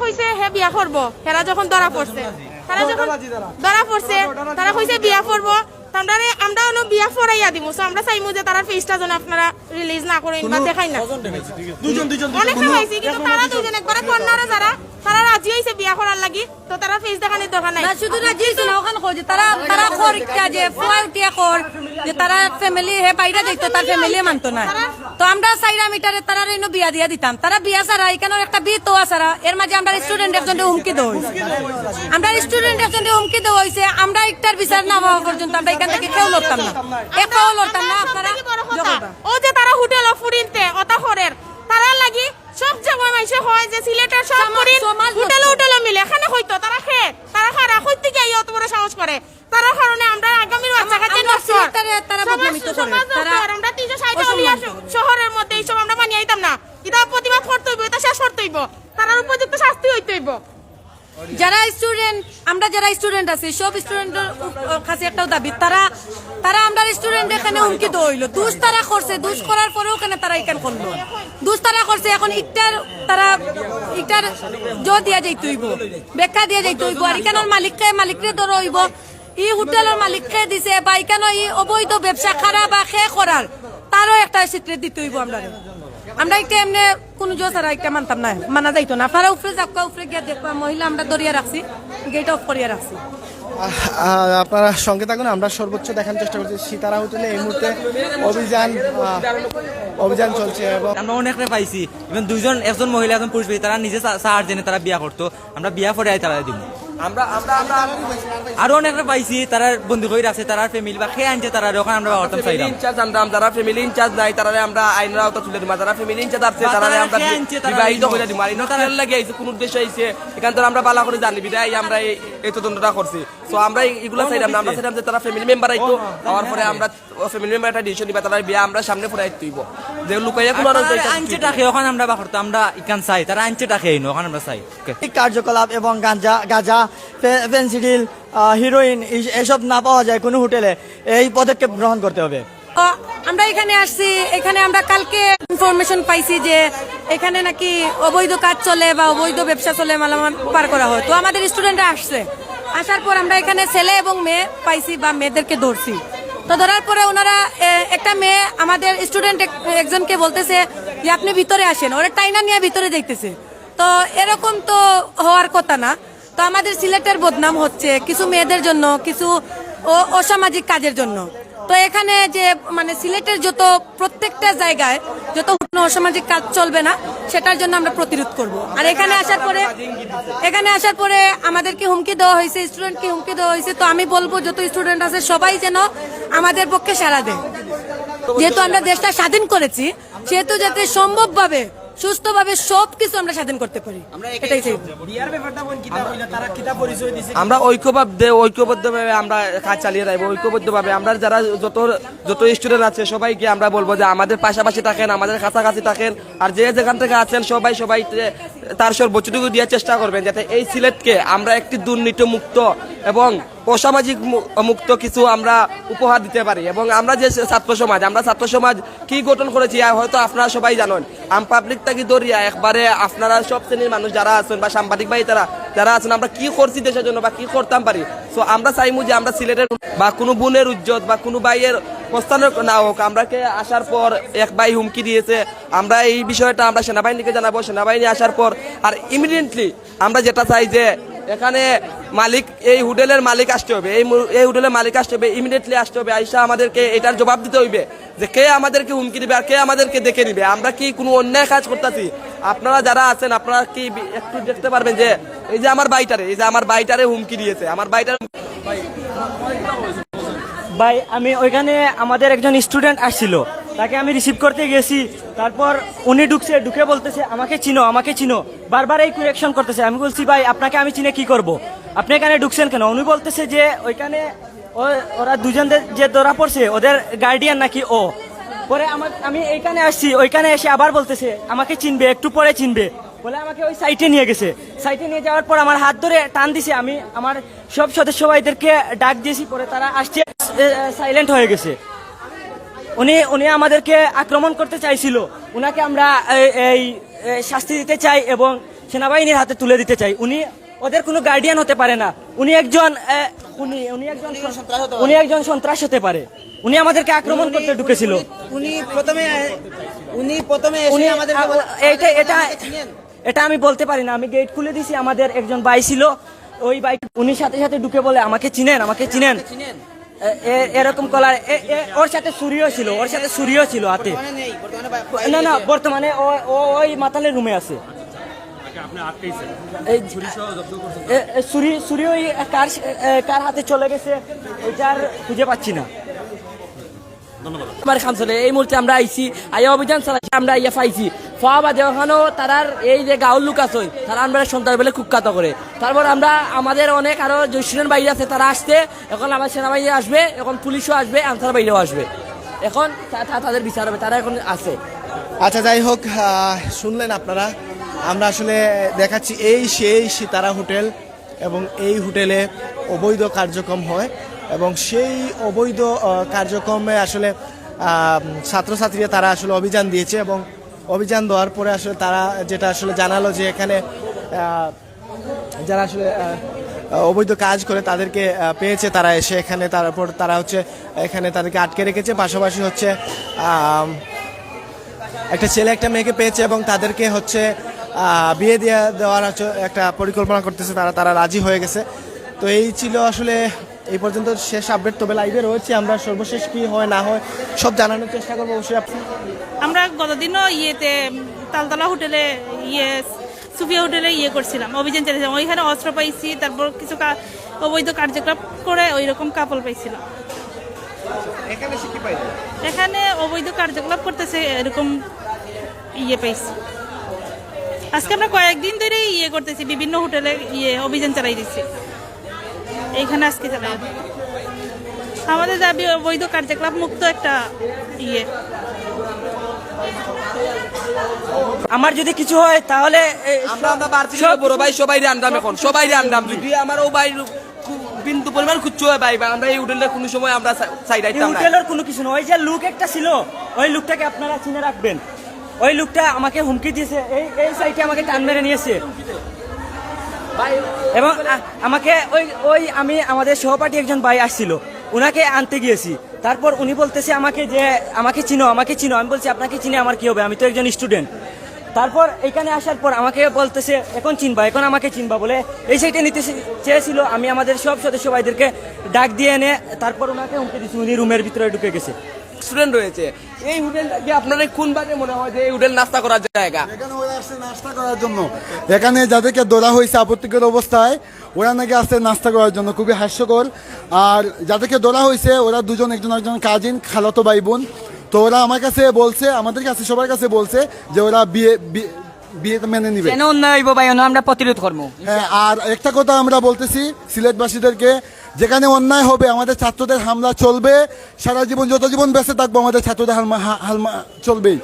কইছে হে বিয়া করব। হেরা যখন ধরা পড়ছে। তারা যখন ধরা। পড়ছে তারা কইছে বিয়া করব। আমরা আমরা অন্য বিয়া ফরাইয়া দিব So আমরা চাইমু যে তারা ফেসটা যেন আপনারা রিলিজ না করেন বা দেখাই না। দুজন দুজন কিন্তু তারা দুজন একবারে কন্যারা যারা তারা রাজি হয়েছে বিয়া করার লাগি তো তারা ফেস দেখানোর দরকার নাই। শুধু না জিস না ওখানে কই যে তারা তারা কর যে ফুয়া উঠিয়া কর যে তারা ফ্যামিলি হে বাইরে যাইতো তার ফ্যামিলি মানতো না। তো আমরা সাইরা মিটারে তারা রেনো বিয়া দিয়া দিতাম। তারা বিয়া সারা এখানে একটা বি তো সারা এর মাঝে আমরা স্টুডেন্ট একজন হুমকি দেওয়া আমরা স্টুডেন্ট একজন হুমকি দেওয়া হয়েছে আমরা একটার বিচার না হওয়া পর্যন্ত আমরা এখান থেকে কেউ লড়তাম না। একটাও লড়তাম না আপনারা ও যে তারা হোটেল ফুরিনতে অতা খরের মাইসে হয় যে সিলেটের সব করি হোটেলে। হোটেলে মিলে এখানে হইতো তারা খারা কইতে গিয়ে অত বড় সাহস করে তার কারণে আমরা আগামী বাচ্চা কাছে আমরা সিলেটারে তারা বদনামিত করে। তারা আমরা তিনশো ষাট অসম্মানিত। শহরের মধ্যে এইসব আমরা মানিয়ে আইতাম না এটা প্রতিবাদ করতে হইব এটা শেষ করতে হইব তার উপযুক্ত শাস্তি হইতে হইব যারা স্টুডেন্ট আমরা যারা স্টুডেন্ট আছি, সব স্টুডেন্টের কাছে একটাও দাবি, তারা তারা আমরা স্টুডেন্ট এখানে হুমকি তো হইল। দুষ তারা করছে, দুষ করার পরেও কেন তারা এখানে করল? দুষ তারা করছে, এখন ইটার তারা, ইটার জ দিয়া যাইতে হইব বেকা দিয়া যাইতে হইব, আর এখানের মালিককে, মালিকরে ধর হইব। ই হোটেলের মালিককে দিছে, বা এখানে ই অবৈধ ব্যবসা খারা বা খে করার, তারও একটা সিক্রেট দিতে হইব আমরা। আমরা একটা এমনি কোনো জো ছাড়া একটা মানতাম না, মানা যাইতো না। আপনারা উপরে যাবকা উপরে গিয়ে দেখবা, মহিলা আমরা দরিয়া রাখছি। গেট অফ করিয়া রাখছি আপনারা সঙ্গে থাকুন আমরা সর্বোচ্চ দেখার চেষ্টা করছি। সীতারা হোটেলে এই মুহূর্তে অভিযান অভিযান চলছে এবং আমরা অনেকটা পাইছি। ইভেন দুইজন একজন মহিলা একজন পুরুষ তারা নিজে সাহার জেনে তারা বিয়া করতো। আমরা বিয়া পরে আই তারা দিব আমরা আমরা আমরা আরও অনেকটা পাইছি তারা বন্ধু ফ্যামিলি বা খেয়ে আনছে তারা ওখানে আমরা চাইলাম। ইনচার্জ যারা ফ্যামিলি ইনচার্জ নাই তারা আমরা আইনের আওতা তুলে দিবা যারা ফ্যামিলি ইনচার্জ আছে তারা আমরা বিবাহিত। দিব আর লাগে কোন উদ্দেশ্য আইছে এখান থেকে আমরা বালা করে জানি বিদায় আমরা এই তদন্তটা করছি। সো আমরা এগুলা চাইলাম না আমরা চাইলাম যে তারা ফ্যামিলি মেম্বার আইতো হওয়ার পরে আমরা ফ্যামিলি মেম্বার একটা ডিসিশন নিবা তারা বিয়া আমরা সামনে পরে আইতে হইব যে লুকাইয়া কোনো আনছে টাকে ওখানে আমরা বা করতাম আমরা ইকান চাই তারা আনছে টাকে আইনো ওখানে আমরা চাই। কার্যকলাপ এবং গাঁজা গাঁজা পেন্সিডিল হিরোইন এসব না পাওয়া যায় কোনো হোটেলে এই পদক্ষেপ গ্রহণ করতে হবে। আমরা এখানে আসছি, এখানে আমরা কালকে ইনফরমেশন পাইছি যে এখানে নাকি অবৈধ কাজ চলে বা অবৈধ ব্যবসা চলে মালামাল পার করা হয়। তো আমাদের স্টুডেন্টরা আসছে। আসার পর আমরা এখানে ছেলে এবং মেয়ে পাইছি বা মেয়েদেরকে ধরছি। তো ধরার পরে ওনারা একটা মেয়ে আমাদের স্টুডেন্ট একজনকে বলতেছে যে আপনি ভিতরে আসেন। ওরা টাইনা নিয়ে ভিতরে দেখতেছে তো এরকম তো হওয়ার কথা না। তো আমাদের সিলেটের বদনাম হচ্ছে কিছু মেয়েদের জন্য, কিছু অসামাজিক কাজের জন্য। তো এখানে যে মানে সিলেটের যত প্রত্যেকটা জায়গায় যত অসামাজিক কাজ চলবে না, সেটার জন্য আমরা প্রতিরোধ করব। আর এখানে আসার পরে, এখানে আসার পরে আমাদেরকে হুমকি দেওয়া হয়েছে, স্টুডেন্টকে হুমকি দেওয়া হয়েছে। তো আমি বলব, যত স্টুডেন্ট আছে, সবাই যেন আমাদের পক্ষে সারা দেয়। যেহেতু আমরা দেশটা স্বাধীন করেছি, সেহেতু যাতে সম্ভবভাবে সুস্থভাবে সবকিছু আমরা স্বাধীন করতে পারি। এটাই চাই। আমরা ঐক্যবদ্ধ ঐক্যবদ্ধভাবে আমরা কাজ চালিয়ে যাব ঐক্যবদ্ধভাবে। আমরা যারা যত যত স্টুডেন্ট আছে সবাইকে আমরা বলব যে আমাদের পাশাপাশি থাকেন আমাদের কাছাকাছি থাকেন আর যে যেখান থেকে আছেন সবাই সবাই তার সর্বোচ্চটুকু দেওয়ার চেষ্টা করবেন যাতে এই সিলেটকে আমরা একটি দুর্নীতি মুক্ত এবং অসামাজিক মুক্ত কিছু আমরা উপহার দিতে পারি। এবং আমরা যে ছাত্র সমাজ আমরা ছাত্র সমাজ কি গঠন করেছি হয়তো আপনারা সবাই জানেন। আম পাবলিক থাকি দরিয়া, একবারে আপনারা সব শ্রেণির মানুষ যারা আছেন বা সাংবাদিক ভাই তারা, যারা আছেন, আমরা কি করছি দেশের জন্য বা কি করতাম পারি? সো আমরা চাইমু যে আমরা সিলেটের বা কোনো বোনের উজ্জ্বল বা কোনো ভাইয়ের প্রস্থানের না হোক আমরাকে আসার পর এক ভাই হুমকি দিয়েছে, আমরা এই বিষয়টা আমরা সেনাবাহিনীকে জানাব, সেনাবাহিনী আসার পর, আর ইমিডিয়েটলি আমরা যেটা চাই যে এখানে মালিক, এই হোটেলের মালিক আসতে হবে। এই এই হোটেলের মালিক আসতে হবে ইমিডিয়েটলি আসতে হবে। আইসা আমাদেরকে এটার জবাব দিতে হইবে যে কে আমাদেরকে হুমকি দিবে আর কে আমাদেরকে দেখে নিবে। আমরা কি কোনো অন্যায় কাজ করতেছি? আপনারা যারা আছেন, আপনারা কি একটু দেখতে পারবেন যে এই যে আমার বাইটারে, এই যে আমার বাইটারে হুমকি দিয়েছে। আমার বাইটার ভাই, আমি ওইখানে আমাদের একজন স্টুডেন্ট আসছিল। তাকে আমি রিসিভ করতে গেছি। তারপর উনি ঢুকছে, ঢুকে বলতেছে, আমাকে চিনো আমাকে চিনো। বারবার এই কুয়েকশন করতেছে। আমি বলছি, ভাই, আপনাকে আমি চিনে কি করব? আপনি এখানে ঢুকছেন কেন? উনি বলতেছে যে, ওইখানে ওরা দুজন যে ধরা পড়ছে, ওদের গার্ডিয়ান নাকি ও? পরে আমার, আমি এইখানে আসছি, ওইখানে এসে আবার বলতেছে, আমাকে চিনবে, একটু পরে চিনবে। বলে আমাকে ওই সাইটে নিয়ে গেছে। সাইটে নিয়ে যাওয়ার পর আমার হাত ধরে টান দিছে। আমি আমার সব সদস্য ভাইদেরকে ডাক দিয়েছি, পরে তারা আসছে সাইলেন্ট হয়ে গেছে। উনি উনি আমাদেরকে আক্রমণ করতে চাইছিল। উনাকে আমরা এই- শাস্তি দিতে চাই এবং সেনাবাহিনীর হাতে তুলে দিতে চাই। উনি ওদের কোনো গার্ডিয়ান হতে পারে না। উনি একজন উনি উনি একজন উনি একজন সন্ত্রাস হতে পারে। উনি আমাদেরকে আক্রমণ করতে ঢুকেছিল। উনি প্রথমে উনি প্রথমে উনি আমাদের এটা এটা এটা আমি বলতে পারি না। আমি গেট খুলে দিছি। আমাদের একজন ভাই ছিল। ওই বাইক উনি সাথে সাথে ঢুকে বলে আমাকে চিনেন আমাকে চিনেন। এ- এ- এরকম কলার এ- এ- ওর সাথে সুরিও ছিল ওর সাথে সুরিও ছিল হাতে। না না বর্তমানে ও- ও ওই মাতালের রুমে আছে। এই এ- এ সুরি সুরি ওই কার কার হাতে চলে গেছে ওইটার খুঁজে পাচ্ছি না। আমার খামসলে এই মুহূর্তে আমরা আইছি আইয়া অভিযান চালাইছি আমরা ইয়া পাইছি। ফাওয়া বাদে ওখানেও তারার এই যে গাঁর লোক আছে, তারা আমরা সন্তান বেলে কুখ্যাত করে। তারপর আমরা, আমাদের অনেক আরও যে স্টুডেন্ট বাইরে আছে, তারা আসছে, এখন আমার সেনাবাহিনী আসবে, এখন পুলিশও আসবে, আনসার বাইরেও আসবে। এখন তাদের বিচার হবে, তারা এখন আছে। আচ্ছা যাই হোক শুনলেন আপনারা, আমরা আসলে দেখাচ্ছি এই সেই সিতারা হোটেল এবং এই হোটেলে অবৈধ কার্যক্রম হয় এবং সেই অবৈধ কার্যক্রমে আসলে ছাত্রছাত্রীরা তারা আসলে অভিযান দিয়েছে এবং অভিযান দেওয়ার পরে আসলে তারা যেটা আসলে জানালো যে এখানে যারা আসলে অবৈধ কাজ করে তাদেরকে পেয়েছে তারা এসে এখানে, তারপর তারা হচ্ছে এখানে তাদেরকে আটকে রেখেছে। পাশাপাশি হচ্ছে একটা ছেলে একটা মেয়েকে পেয়েছে এবং তাদেরকে হচ্ছে বিয়ে দিয়ে দেওয়ার একটা পরিকল্পনা করতেছে তারা তারা রাজি হয়ে গেছে। তো এই ছিল আসলে এই পর্যন্ত শেষ আপডেট তবে লাইভে রয়েছে। আমরা সর্বশেষ কি হয় না হয় সব জানানোর চেষ্টা করব অবশ্যই আমরা গতদিনও ইয়েতে তালতলা হোটেলে ইয়ে সুফিয়া হোটেলে ইয়ে করছিলাম অভিযান চালিয়েছিলাম। ওইখানে অস্ত্র পাইছি তারপর কিছু অবৈধ কার্যকলাপ করে ওই রকম কাপল পাইছিলাম। এখানে অবৈধ কার্যকলাপ করতেছে এরকম ইয়ে পাইছি। আজকে আমরা কয়েকদিন ধরে ইয়ে করতেছি বিভিন্ন হোটেলে ইয়ে অভিযান চালাই দিচ্ছি এইখানে আজকে চালাই আমাদের দাবি অবৈধ কার্যকলাপ মুক্ত একটা ইয়ে। আমার যদি কিছু হয় তাহলে আমরা আমরা বাড়তি বড় ভাই সবাই আনলাম এখন সবাই আনলাম যদি আমার ও ভাই বিন্দু পরিমাণ খুঁজছো ভাই আমরা এই হোটেলে কোনো সময় আমরা সাইড এই আইতাম না। হোটেলের কোনো কিছু না ওই যে লুক একটা ছিল ওই লুকটাকে আপনারা চিনে রাখবেন। ওই লুকটা আমাকে হুমকি দিয়েছে এই এই সাইডে আমাকে টান মেরে নিয়েছে। এবং আমাকে ওই ওই আমি আমাদের সহপাঠী একজন ভাই আসছিল ওনাকে আনতে গিয়েছি। তারপর উনি বলতেছে আমাকে যে, আমাকে চিনো আমাকে চিনো, আমি বলছি, আপনাকে চিনে আমার কি হবে? আমি তো একজন স্টুডেন্ট তারপর এখানে আসার পর আমাকে বলতেছে, এখন চিনবা, এখন আমাকে চিনবা বলে, এই সাইডে নিতে চেয়েছিল। আমি আমাদের সব সদস্য ভাইদেরকে ডাক দিয়ে এনে, তারপর ওনাকে হুমকি দিচ্ছি উনি রুমের ভিতরে ঢুকে গেছে। স্টুডেন্ট রয়েছে। এই হোটেলটা কি আপনার কোন বাজে মনে হয় যে এই হোটেল নাস্তা করার জায়গা? এখানে ওরা আসছে নাস্তা করার জন্য। এখানে যাদেরকে দোলা হয়েছে আপত্তিকর অবস্থায় ওরা নাকি আসছে নাস্তা করার জন্য খুবই হাস্যকর। আর যাদেরকে দোলা হয়েছে ওরা দুজন একজন একজন কাজিন খালাতো ভাই বোন তো ওরা আমার কাছে বলছে আমাদের কাছে সবার কাছে বলছে যে ওরা বিয়ে বিয়ে- বিয়ে মেনে নিবে। কেন অন্যায় হইব ভাই? আমরা প্রতিরোধ করব। হ্যাঁ আর একটা কথা আমরা বলতেছি সিলেটবাসীদেরকে যেখানে অন্যায় হবে, আমাদের ছাত্রদের হামলা চলবে, সারা জীবন, যত জীবন বেঁচে থাকব, আমাদের ছাত্রদের হালমা হালমা চলবেই।